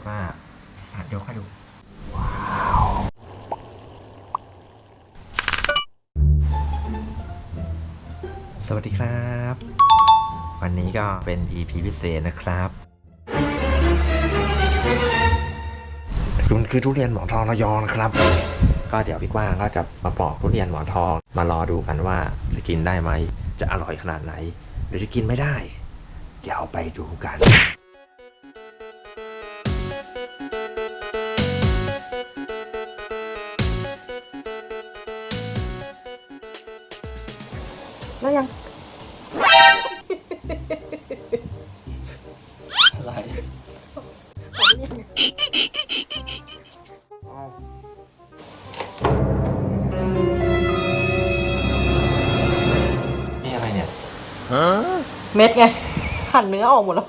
ฏว่าอะเดี๋ยวค่อยดูสวัสดีครับ วันนี้ก็เป็น EP พิเศษนะครับคุณคือทุเรียนหมอนทองระยองนะครับ ก็เดี๋ยวพี่กว้างก็จะมาปอกทุเรียนหมอนทอง มารอดูกันว่าจะกินได้ไหม จะอร่อยขนาดไหนหรือจะกินไม่ได้ เดี๋ยวไปดูกัน แล้วยัง อะไรนี่อะไรเนี่ย เม็ดไง หั่นเนื้อออกหมดแล้ว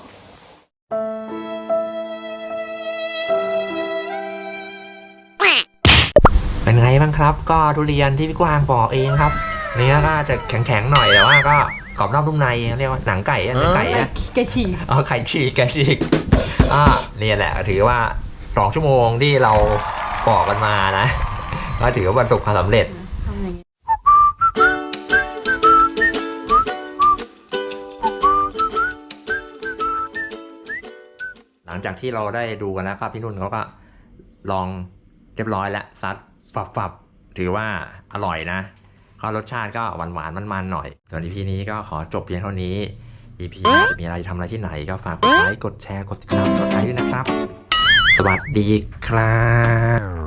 เป็นไงบ้างครับ ก็ทุเรียนที่พี่กวางปอกเองครับ เนื้อก็จะแข็งๆหน่อยแต่ว่าก็กรอบนอกนุ่มในเรียกว่าหนังไก่อะหนังไก่อะไก่ฉีกเอาไข่ฉีกไก่ฉีกอ่านี่แหละถือว่าสองชั่วโมงที่เราปอกกันมานะก็ถือว่าประสบความสำเร็จทำอย่างนี้หลังจากที่เราได้ดูกันแล้วครับพี่นุ่นเขาก็ลองเรียบร้อยแล้วซัดฝับฝับถือว่าอร่อยนะ ก็รสชาติก็หวานหวานๆมันๆหน่อยส่วน EP นี้ก็ขอจบเพียงเท่านี้ EP หน้าจะมีอะไรทำอะไรที่ไหนก็ฝากกดไลค์กดแชร์กดติดตามกดไลค์ด้วยนะครับ สวัสดีครับ